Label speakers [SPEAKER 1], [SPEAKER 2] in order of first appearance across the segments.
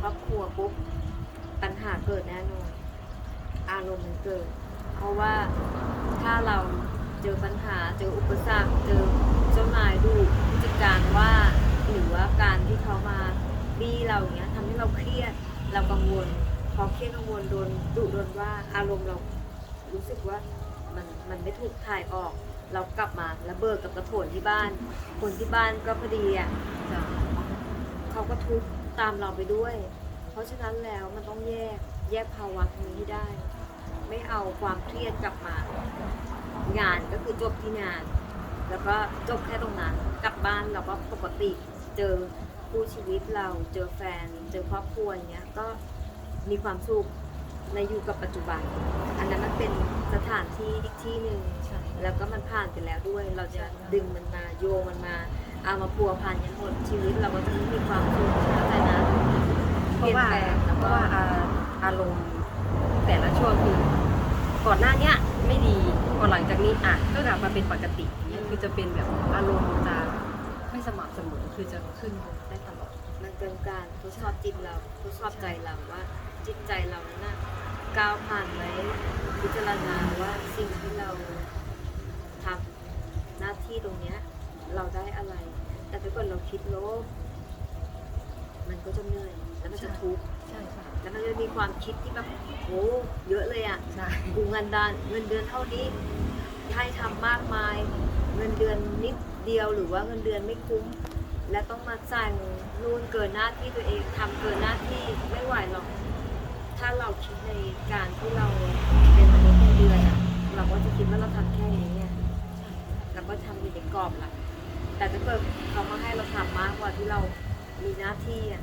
[SPEAKER 1] ครอบครัวปุ๊บปัญหาเกิดแน่นอนอารมณ์มันเกิด เพราะว่าถ้าเราเจอปัญหาเจออุปสรรคเจอเจ้านายดูผู้จัดการว่าหรือว่าการที่เขามาบี้เราอย่างเงี้ยทำให้เราเครียดเรากังวลพอเครียดกังวลโดนดุโดนว่าอารมณ์เรารู้สึกว่ามันมันไม่ถูกถ่ายออก เรากลับมาแล้วเบิกกับกระโถนที่บ้าน คนที่บ้านก็พอดีอะ
[SPEAKER 2] จะ
[SPEAKER 1] เขาก็ทุกข์ ตามเราไปด้วย เพราะฉะนั้นแล้วมันต้องแยกแยกภาวะตรงนี้ให้ได้ ไม่เอาความเครียดกลับมา งานก็คือจบที่งาน แล้วก็จบแค่ตรงนั้น กลับบ้านเราก็ปกติเจอคู่ชีวิตเราเจอแฟน เจอครอบครัวอย่างเงี้ยก็มีความสุขในอยู่กับปัจจุบัน อันนั้นมันเป็นสถานที่อีกที่หนึ่งแล้วก็มันผ่านไปแล้วด้วย เราจะดึงมันมาโยงมันมา เอามาพัวพันกันหมดชีวิตเราก็จะไม่มีความสุขเข้าใจนะ
[SPEAKER 2] เพราะว่า
[SPEAKER 1] เปลี่ยนแปลงแล้ว
[SPEAKER 2] เพ
[SPEAKER 1] ก็
[SPEAKER 2] ราะว่าอาอารมณ์แต่ละช่วงคือก่อนหน้าเนี้ยไม่ดีพอหลังจากนี้อะก็กลับมาเป็นปกติเนี่ยคือจะเป็นแบบอารมณ์จะไม่สม่ำเสมอคือจะขึ้นลงได้ตลอด
[SPEAKER 1] มันเป็นการทดสอบจิตเราทดสอบใจเราว่าจิตใจเรานั้นน่ะก้าวผ่านไหมพิจารณาว่าสิ่งที่เราทำหน้าที่ตรงเนี้ย เราได้อะไร แต่ถ้าเกิดเราคิดโลภมันก็จะเหนื่อยแล้วมันจะทุกข์
[SPEAKER 2] ใช่ใช่
[SPEAKER 1] แล้วมันจะมีความคิดที่แบบโอ้เยอะเลยอะ
[SPEAKER 2] ใช่
[SPEAKER 1] กูเงินเดือนเงินเดือนเท่านี้ให้ทำมากมาย เงินเดือนนิดเดียวหรือว่าเงินเดือนไม่คุ้ม และต้องมาสั่งนู่นเกินหน้าที่ตัวเองทำเกินหน้าที่ไม่ไหวหรอก ถ้าเราคิดในการที่เราเป็นมนุษย์เงินเดือนอะเราก็จะคิดว่าเราทำแค่นี้เนี่ยเราก็ทำอยู่ในกรอบละ แต่ถ้าเกิดเขามาให้เราทำมากกว่าที่เรามีหน้าที่อะ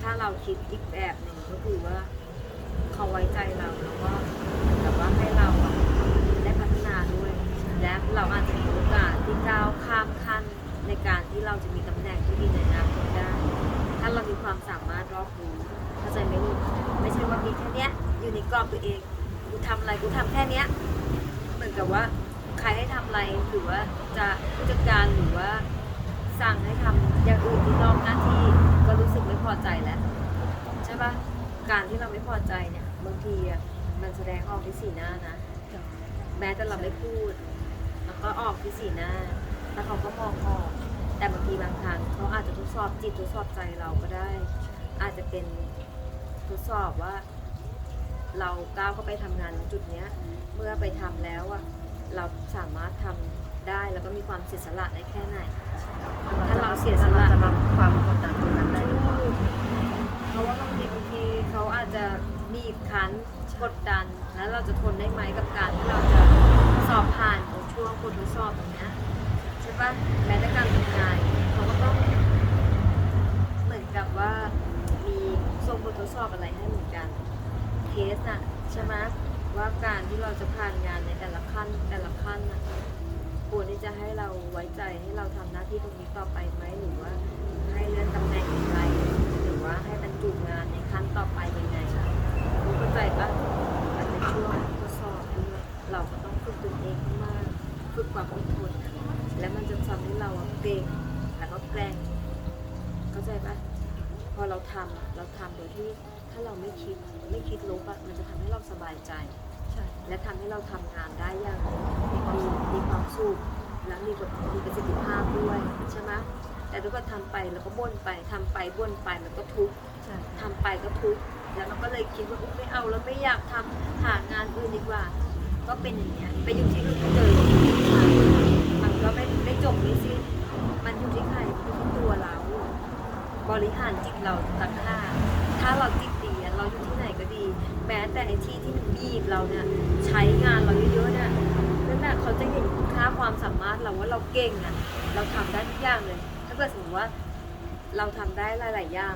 [SPEAKER 1] ถ้าเราคิดอีกแบบหนึ่งก็คือว่า เขาไว้ใจเราแล้วก็แบบว่าให้เราอะได้พัฒนาด้วย และเราอาจจะมีโอกาสที่ก้าวข้ามขั้นในการที่เราจะมีตำแหน่งที่ดีในอนาคตได้ ถ้าเรามีความสามารถรอบรู้เข้าใจไหมลูกไม่ใช่ว่ามีแค่เนี้ยอยู่ในกรอบตัวเองกูทำอะไรกูทำแค่เนี้ยเหมือนกับว่า ใครให้ทำอะไรหรือว่าจะผู้จัดการหรือว่าสั่งให้ทำอย่างอื่นที่นอกหน้าที่ก็รู้สึกไม่พอใจแล้วใช่ปะการที่เราไม่พอใจเนี่ยบางทีมันแสดงออกที่สีหน้านะแม้แต่เราไม่พูดแล้วก็ออกที่สีหน้าแล้วเขาก็มองออกแต่บางทีบางครั้งเขาอาจจะทดสอบจิตทดสอบใจเราก็ได้ อาจจะเป็นทดสอบว่า เราก้าวเข้าไปทำงานจุดเนี้ย เมื่อไปทำแล้วอะ เราสามารถทำได้แล้วก็มีความเสียสละได้แค่ไหน ถ้าเราเสียสละ
[SPEAKER 2] จะรับความกดดันตรงนั้นได้หรือเปล่า
[SPEAKER 1] เพราะว่าบางทีบางทีเขาอาจจะบีบคั้นกดดัน แล้วเราจะทนได้ไหมกับการที่เราจะสอบผ่านของช่วงบททดสอบตรงเนี้ยใช่ปะแม้แต่การทำงานเขาก็ต้องเหมือนกับว่ามีส่งบททดสอบอะไรให้เหมือนกันเทสน่ะใช่ไหมว่าการ เราจะผ่านงานในแต่ละขั้นแต่ละขั้นน่ะควรที่จะให้เราไว้ใจให้เราทำหน้าที่ตรงนี้ต่อไปไหมหรือว่าให้เลื่อนตำแหน่งอย่างไรหรือว่าให้บรรจุงานในขั้นต่อไปยังไงรู้เข้าใจปะมันเป็นช่วงทดสอบด้วยเราก็ต้องฝึกตัวเองมากฝึกความอดทนและมันจะทำให้เราเก่งแล้วก็แกร่งเข้าใจปะพอเราทำอะเราทำโดยที่ถ้าเราไม่คิดไม่คิดลบอะมันจะทำให้เราสบายใจ และทำให้เราทำงานได้อย่างมีความสุขมีความสุขและมีแบบมีประสิทธิภาพด้วยใช่ไหมแต่ถ้าเก็ทำไปแล้วก็บ่นไปทำไปบ่นไปมันก็ทุกข์
[SPEAKER 2] ใช่
[SPEAKER 1] ทำไปก็ทุกข์แล้วมันก็เลยคิดว่าอุ๊ยไม่เอาแล้วไม่อยากทำหางานอื่นดีกว่า ก็เป็นอย่างเงี้ยไปอยู่ที่อื่นก็เจออย่างนี้มันก็ไม่ไม่จบไม่สิ้นมันอยู่ที่ใครอยู่ที่ตัวเรา บริหารจิตเราต่างหากถ้าเราจิตดีอะ เราอยู่ที่ไหนก็ดี แม้แต่ไอ้ที่ที่มันบีบเราเนี่ยใช้งานเราเยอะๆเนี่ยนั่นแหละเขาจะเห็นคุณค่าความสามารถเราว่าเราเก่งอะเราทำได้ทุกอย่างเลย ถ้าเกิดสมมติว่าเราทำได้หลาย ๆ อย่าง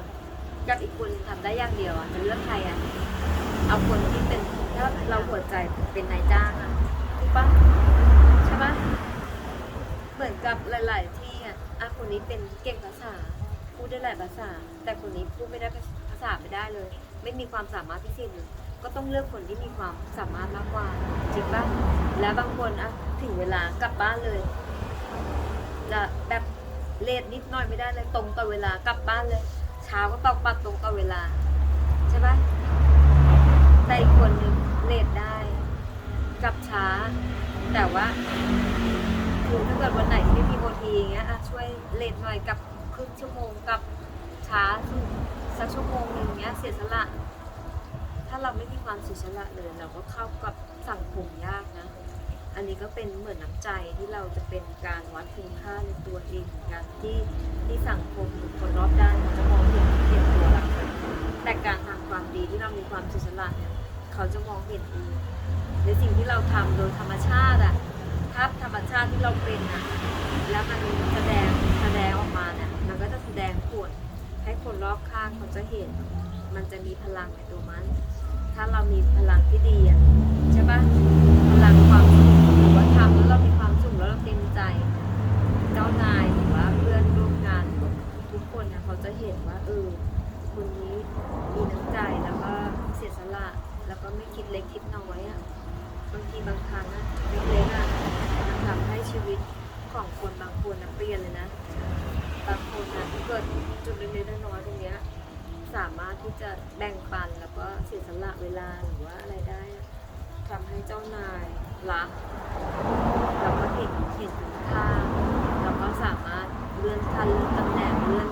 [SPEAKER 1] กับอีกคนทำได้อย่างเดียวอะจะเลือกใครอะเอาคนที่เป็นถ้าเราหัวใจเป็นนายจ้างอะถูกปะใช่ปะเหมือนกับหลาย ๆ ที่อะอะคนนี้เป็นเก่งภาษาพูดได้หลายภาษา แต่คนนี้พูดไม่ได้ภาษาไม่ได้เลย ไม่มีความสามารถพิเศษเลยก็ต้องเลือกคนที่มีความสามารถมากกว่าจริงป่ะแล้วบางคนอะถึงเวลากลับบ้านเลยจะแบบเลทนิดหน่อยไม่ได้เลยตรงต่อเวลากลับบ้านเลยชช้าก็ตอกบัตรตรงต่อเวลา ใช่ป่ะแต่อีกคนนึงเลทได้กลับช้า แต่ว่าคือถ้าเกิดวันไหนที่ไม่มีโอทีอย่างเงี้ยอะช่วยเลทหน่อยกับครึ่งชั่วโมงกับช้าสั สักชั่วโมงหนึ่งเงี้ยเสียสละ ถ้าเราไม่มีความเสียสละเลยเราก็เข้ากับสังคมยากนะ อันนี้ก็เป็นเหมือนน้ำใจที่เราจะเป็นการวัดคุณค่าในตัวเองกันที่ที่สังคมหรือคนรอบด้านจะมองเห็นเห็นตัวเราแต่การทำความดีที่เรามีความเสียสละเนี่ยเขาจะมองเห็นเองในสิ่งที่เราทำโดยธรรมชาติอะถ้าธรรมชาติที่เราเป็นอะแล้วมันแสดงแสดงออกมาเนี่ยมันก็จะแสดงผล ให้คนรอบข้างเขาจะเห็น มันจะมีพลังในตัวมัน ถ้าเรามีพลังที่ดีอะใช่ปะพลังความสุขหรือว่าทำแล้วเรามีความสุขแล้วเราเต็มใจ เจ้านายหรือว่าเพื่อนร่วมงานทุกคนนะเขาจะเห็นว่าเออคนนี้มีน้ำใจแล้วก็เสียสละแล้วก็ไม่คิดเล็กคิดน้อยอะบางทีบางครั้งอะเล็กๆอะมันทำให้ชีวิต ของคนบางคนนะเปลี่ยนเลยนะ บางคนนะเกิดจุดเล็กๆน้อยๆตรงเนี้ยสามารถที่จะแบ่งปันแล้วก็เสียสละเวลาหรือว่าอะไรได้ทำให้เจ้านายรักแล้วก็เห็นเห็นคุณค่าแล้วก็สามารถเลื่อนขั้นเลื่อนตำแหน่งเลื่อน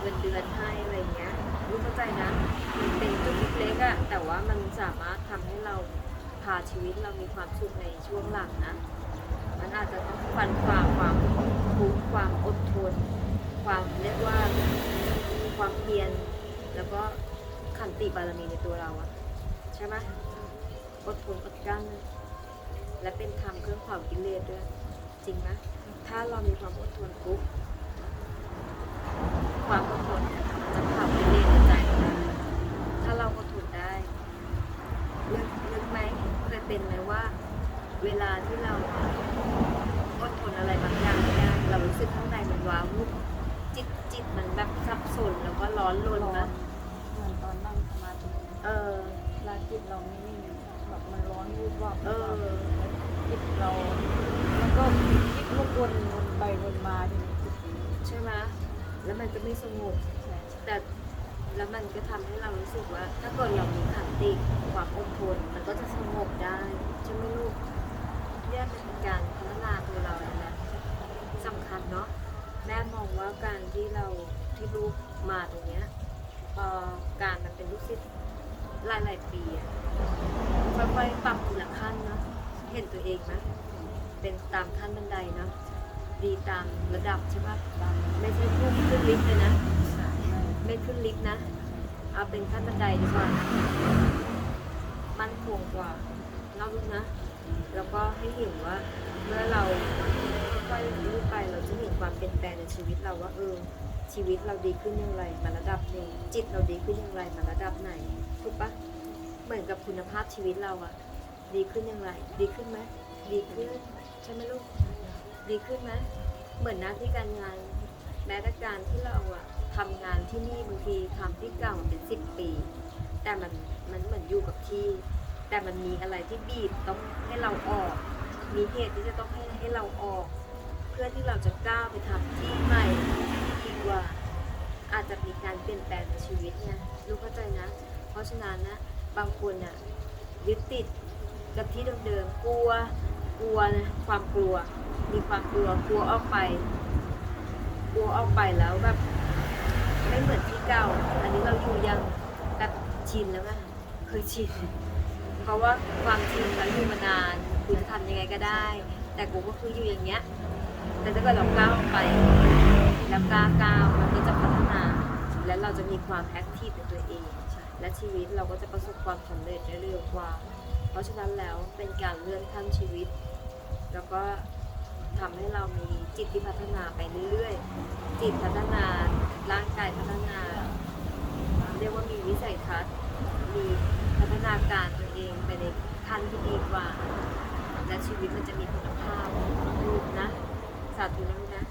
[SPEAKER 1] เงินเดือนให้อะไรเงี้ยรู้เข้าใจนะมันเป็นจุดเล็กๆอะแต่ว่ามันสามารถทำให้เราพาชีวิตเรามีความสุขในช่วงหลังนะ มันอาจจะต้องฟันฝ่าความทุกข์ความอดทน ความเรียกว่าความเพียรแล้วก็ขันติบารมีในตัวเราอะใช่ไหมอดทนอดกลั้นและเป็นธรรมเครื่องเผากิเลสด้วย จริงไหมถ้าเรามีความอดทนปุ๊บความอดทนจะเผากิเลสในใจเราได้ถ้าเราอดทนได้นึกนึกไหมเคยเป็นไหมว่า เวลาที่เราอดทนอะไรบางอย่างไม่ได้เรารู้สึกข้างในมันว้าวุ่นจิตจิตมันแบบสับสนแล้วก็ร้อนรนนะ
[SPEAKER 3] เหมือนตอนนั่งสมาธิ
[SPEAKER 1] เออ
[SPEAKER 3] เวลา จิตเราไม่นิ่งแบบมันร้อนวูบวาบ
[SPEAKER 1] เออ
[SPEAKER 3] จิตเรา มันก็คิดวกวนวนไปวนมาทีนี้จิตนี้
[SPEAKER 1] ใช่ไหมแล้วมันก็ไม่สงบ
[SPEAKER 3] ใช่
[SPEAKER 1] แต่แล้วมันก็ทำให้เรารู้สึกว่า ถ้าเกิดเรามีขันติความอดทนมันก็จะสงบได้ใช่ไหมลูกเนี่ยมันเป็นการพัฒนาตัวเราแล้วนะสำคัญเนาะแม่มองว่าการที่เราที่ลูกมาตรงเนี้ยพอการมันเป็นลูกศิษย์ หลาย ๆ ปีอะค่อยๆปรับทีละขั้นเนาะเห็นตัวเองไหมเป็นตามขั้นบันไดเนาะดีตามระดับใช่ปะไม่ใช่พุ่งขึ้นลิฟต์เลยนะ
[SPEAKER 3] ไม่
[SPEAKER 1] ขึ้นลิฟต์นะ เอาเป็นขั้นบันไดดีกว่า มั่นคงกว่าเราลูกนะ แล้วก็ให้เห็นว่าเมื่อเราค่อยๆรู้ไป ความเปลี่ยนแปลงในชีวิตเราว่าเออชีวิตเราดีขึ้นอย่างไร มาระดับหนึ่งจิตเราดีขึ้นอย่างไร มาระดับไหนถูกปะเหมือนกับคุณภาพชีวิตเราอะดีขึ้นอย่างไร ดีขึ้นไหมดีขึ้นใช่ไหมลูกดีขึ้นไหมเหมือนหน้าที่การงาน แม้แต่การที่เราอะทำงานที่นี่บางทีทำที่เก่าเป็นสิบปี แต่มันมันเหมือนอยู่กับที่ แต่มันมีอะไรที่บีบต้องให้เราออก มีเหตุที่จะต้องให้ให้เราออก เพื่อที่เราจะก้าวไปทำที่ใหม่ที่ดีกว่า อาจจะมีการเปลี่ยนแปลงในชีวิตเนี่ยรู้เข้าใจนะ เพราะฉะนั้นนะบางคนอะยึดติดกับที่เดิมๆกลัวกลัวนะความกลัว มีความกลัวกลัวออกไป กลัวออกไปแล้วแบบไม่เหมือนที่เก่า อันนี้เราอยู่ยังแบบชินแล้วไงเคยชินเพราะว่าความชินเราอยู่มานานคุณจะทำยังไงก็ได้ แต่กูก็คืออยู่อย่างเงี้ย แต่ถ้าเกิดเราก้าวไปแล้วกล้าก้าวมันก็จะพัฒนา และเราจะมีความแอคทีฟในตัวเอง และชีวิตเราก็จะประสบความสำเร็จได้เร็วกว่า เพราะฉะนั้นแล้วเป็นการเลื่อนขั้นชีวิต แล้วก็ทำให้เรามีจิตที่พัฒนาไปเรื่อยๆ จิตพัฒนาร่างกายพัฒนา เรียกว่ามีวิสัยทัศน์ มีพัฒนาการตัวเองไปในขั้นที่ดีกว่า และชีวิตมันจะมีคุณภาพลูกนะ สาธุนะลูกนะ